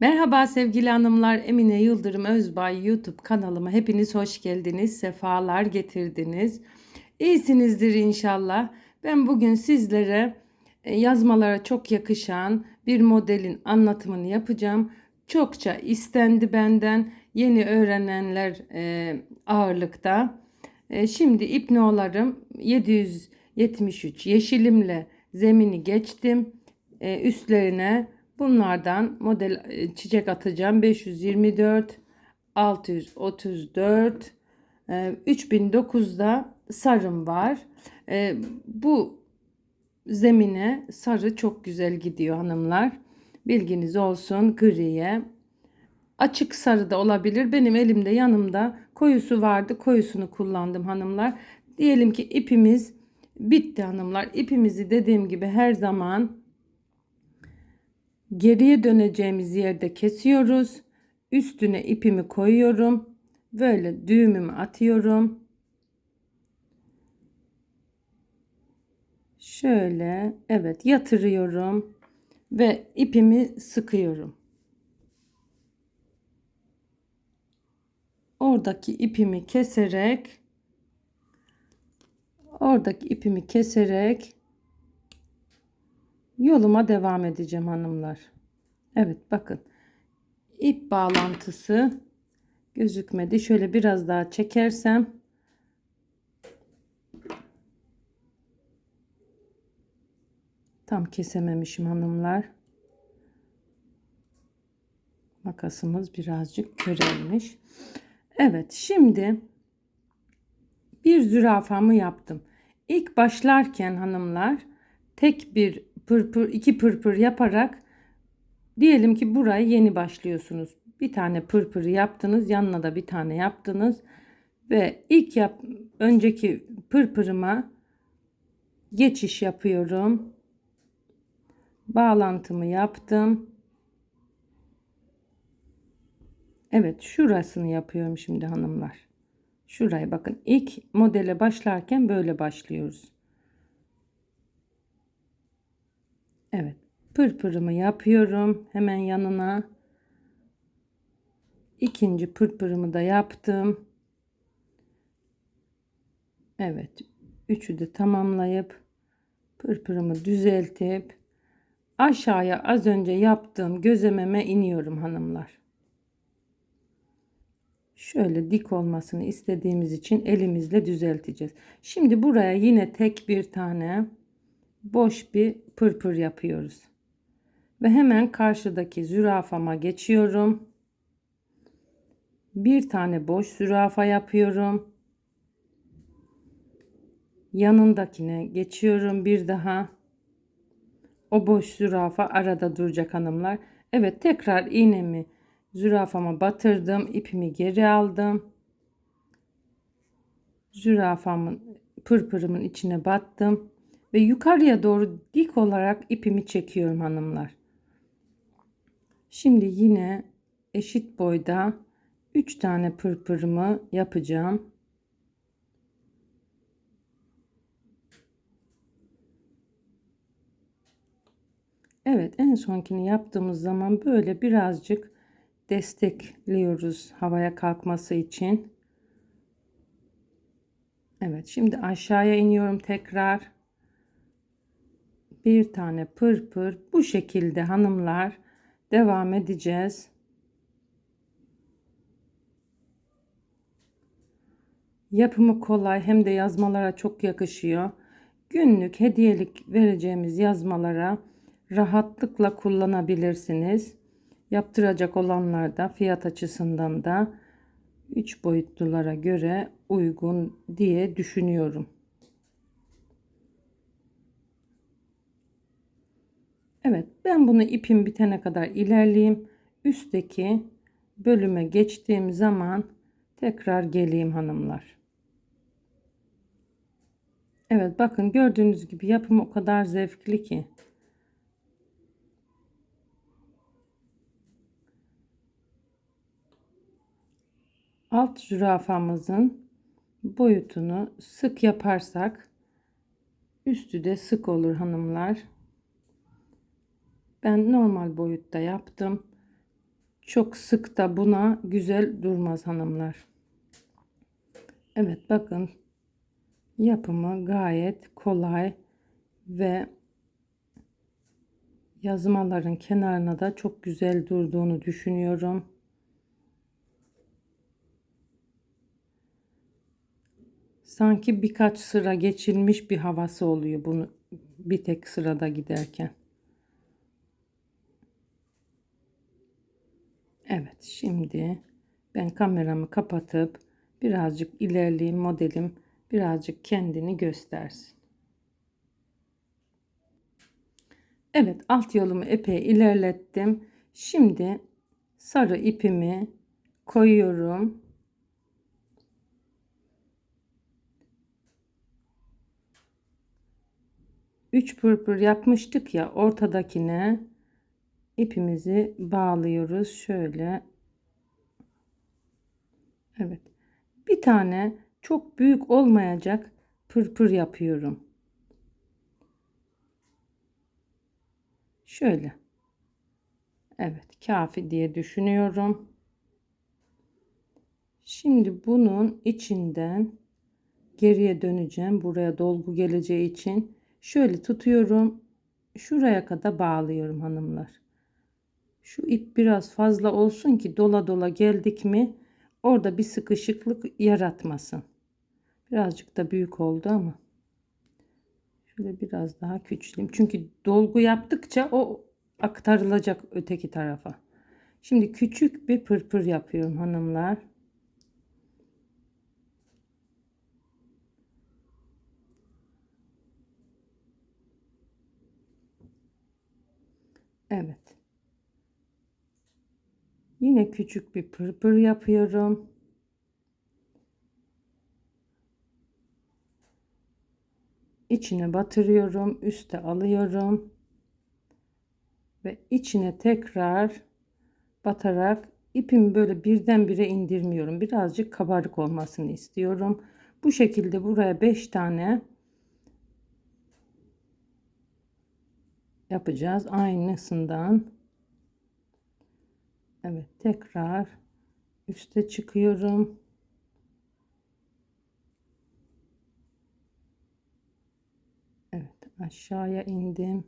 Merhaba sevgili hanımlar, Emine Yıldırım Özbay YouTube kanalıma hepiniz hoş geldiniz, sefalar getirdiniz. İyisinizdir inşallah. Ben bugün sizlere e, yazmalara çok yakışan bir modelin anlatımını yapacağım. Çokça istendi benden yeni öğrenenler e, ağırlıkta. E, şimdi ipnolarım 773 yeşilimle zemini geçtim. Üstlerine Bunlardan model e, çiçek atacağım. 524, 634, 3009'da sarım var. E, bu zemine sarı çok güzel gidiyor hanımlar. Bilginiz olsun griye. Açık sarı da olabilir. Benim elimde yanımda koyusu vardı. Koyusunu kullandım hanımlar. Diyelim ki ipimiz bitti hanımlar. İpimizi dediğim gibi her zaman Geriye döneceğimiz yerde kesiyoruz. Üstüne ipimi koyuyorum. Böyle düğümümü atıyorum. Şöyle evet yatırıyorum ve ipimi sıkıyorum. Oradaki ipimi keserek oradaki ipimi keserek yoluma devam edeceğim hanımlar. Evet bakın ip bağlantısı gözükmedi. Şöyle biraz daha çekersem tam kesememişim hanımlar. Makasımız birazcık körelmiş. Evet şimdi bir zürafamı yaptım. İlk başlarken hanımlar tek bir pırpır iki pırpır yaparak diyelim ki burayı yeni başlıyorsunuz. Bir tane pırpır yaptınız, yanına da bir tane yaptınız ve ilk yap önceki pırpırıma geçiş yapıyorum. Bağlantımı yaptım. Evet, şurasını yapıyorum şimdi hanımlar. Şurayı bakın. ilk modele başlarken böyle başlıyoruz. Evet. Pırpırımı yapıyorum. Hemen yanına. ikinci pırpırımı da yaptım. Evet. Üçü de tamamlayıp pırpırımı düzeltip aşağıya az önce yaptığım gözememe iniyorum hanımlar. Şöyle dik olmasını istediğimiz için elimizle düzelteceğiz. Şimdi buraya yine tek bir tane boş bir pırpır yapıyoruz. Ve hemen karşıdaki zürafama geçiyorum. Bir tane boş zürafa yapıyorum. Yanındakine geçiyorum bir daha. O boş zürafa arada duracak hanımlar. Evet tekrar iğnemi zürafama batırdım. ipimi geri aldım. Zürafamın pırpırımın içine battım ve yukarıya doğru dik olarak ipimi çekiyorum hanımlar. Şimdi yine eşit boyda 3 tane pırpırımı yapacağım. Evet en sonkini yaptığımız zaman böyle birazcık destekliyoruz havaya kalkması için. Evet şimdi aşağıya iniyorum tekrar bir tane pırpır bu şekilde hanımlar devam edeceğiz. Yapımı kolay hem de yazmalara çok yakışıyor. Günlük hediyelik vereceğimiz yazmalara rahatlıkla kullanabilirsiniz. Yaptıracak olanlar da fiyat açısından da 3 boyutlulara göre uygun diye düşünüyorum. Evet ben bunu ipim bitene kadar ilerleyeyim. Üstteki bölüme geçtiğim zaman tekrar geleyim hanımlar. Evet bakın gördüğünüz gibi yapım o kadar zevkli ki. Alt zürafamızın boyutunu sık yaparsak üstü de sık olur hanımlar. Ben normal boyutta yaptım. Çok sık da buna güzel durmaz hanımlar. Evet bakın yapımı gayet kolay ve yazmaların kenarına da çok güzel durduğunu düşünüyorum. Sanki birkaç sıra geçilmiş bir havası oluyor bunu bir tek sırada giderken. Evet şimdi ben kameramı kapatıp birazcık ilerleyeyim modelim birazcık kendini göstersin. Evet alt yolumu epey ilerlettim. Şimdi sarı ipimi koyuyorum. Üç pırpır yapmıştık ya ortadakine ipimizi bağlıyoruz şöyle. Evet. Bir tane çok büyük olmayacak pırpır yapıyorum. Şöyle. Evet, kafi diye düşünüyorum. Şimdi bunun içinden geriye döneceğim. Buraya dolgu geleceği için şöyle tutuyorum. Şuraya kadar bağlıyorum hanımlar. Şu ip biraz fazla olsun ki dola dola geldik mi orada bir sıkışıklık yaratmasın. Birazcık da büyük oldu ama. Şöyle biraz daha küçüleyim. Çünkü dolgu yaptıkça o aktarılacak öteki tarafa. Şimdi küçük bir pırpır yapıyorum hanımlar. Evet. Yine küçük bir pırpır yapıyorum. içine batırıyorum, üste alıyorum ve içine tekrar batarak ipimi böyle birdenbire indirmiyorum. Birazcık kabarık olmasını istiyorum. Bu şekilde buraya 5 tane yapacağız aynısından. Evet tekrar üste çıkıyorum. aşağıya indim.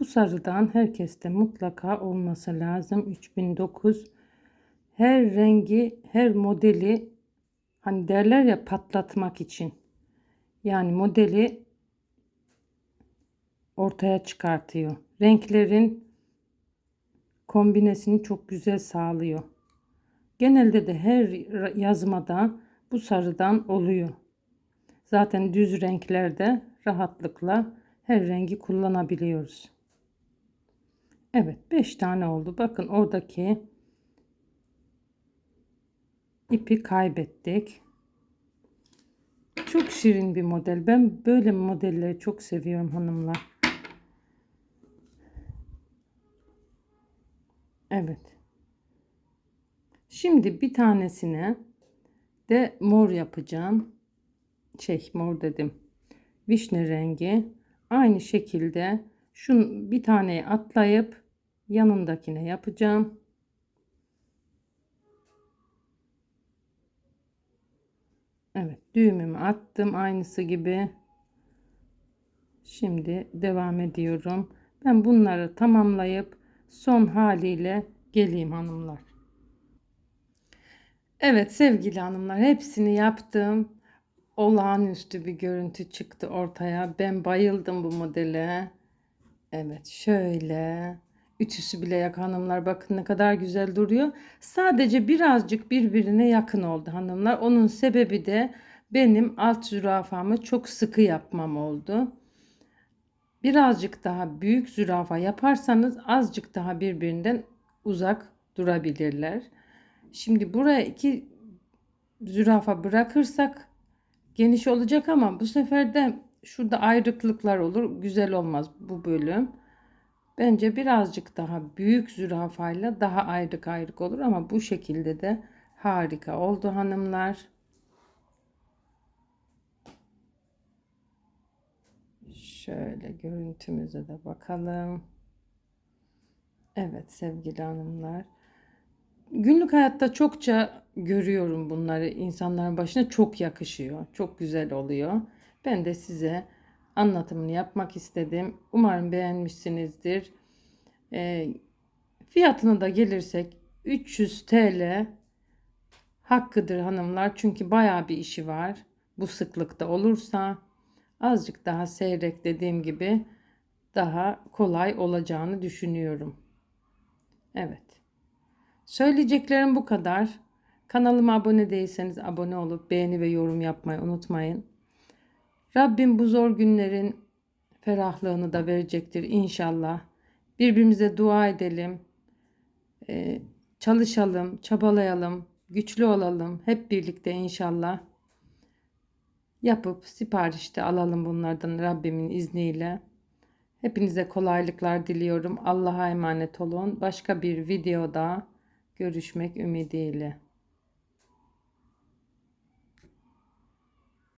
Bu sarıdan herkeste mutlaka olması lazım. 3009 her rengi, her modeli hani derler ya patlatmak için. Yani modeli ortaya çıkartıyor. Renklerin kombinesini çok güzel sağlıyor. Genelde de her yazmada bu sarıdan oluyor. Zaten düz renklerde rahatlıkla her rengi kullanabiliyoruz. Evet 5 tane oldu. Bakın oradaki ipi kaybettik. Çok şirin bir model. Ben böyle modelleri çok seviyorum hanımlar. Evet. Şimdi bir tanesine de mor yapacağım. Şey mor dedim. Vişne rengi. Aynı şekilde şu bir taneyi atlayıp yanındakine yapacağım. Evet düğümümü attım aynısı gibi. Şimdi devam ediyorum. Ben bunları tamamlayıp son haliyle geleyim hanımlar. Evet sevgili hanımlar hepsini yaptım. Olağanüstü bir görüntü çıktı ortaya. Ben bayıldım bu modele. Evet şöyle. Ütüsü bile yak hanımlar. Bakın ne kadar güzel duruyor. Sadece birazcık birbirine yakın oldu hanımlar. Onun sebebi de benim alt zürafamı çok sıkı yapmam oldu. Birazcık daha büyük zürafa yaparsanız azıcık daha birbirinden uzak durabilirler. Şimdi buraya iki zürafa bırakırsak geniş olacak ama bu sefer de şurada ayrıklıklar olur. Güzel olmaz bu bölüm. Bence birazcık daha büyük zürafayla daha ayrık ayrık olur ama bu şekilde de harika oldu hanımlar. Şöyle görüntümüze de bakalım. Evet sevgili hanımlar. Günlük hayatta çokça görüyorum bunları. İnsanların başına çok yakışıyor. Çok güzel oluyor. Ben de size anlatımını yapmak istedim. Umarım beğenmişsinizdir. Ee, fiyatına da gelirsek 300 TL hakkıdır hanımlar. Çünkü bayağı bir işi var. Bu sıklıkta olursa azıcık daha seyrek dediğim gibi daha kolay olacağını düşünüyorum. Evet. Söyleyeceklerim bu kadar. Kanalıma abone değilseniz abone olup beğeni ve yorum yapmayı unutmayın. Rabbim bu zor günlerin ferahlığını da verecektir inşallah. Birbirimize dua edelim. Ee, çalışalım, çabalayalım, güçlü olalım. Hep birlikte inşallah yapıp siparişte alalım bunlardan Rabbimin izniyle. Hepinize kolaylıklar diliyorum. Allah'a emanet olun. Başka bir videoda görüşmek ümidiyle.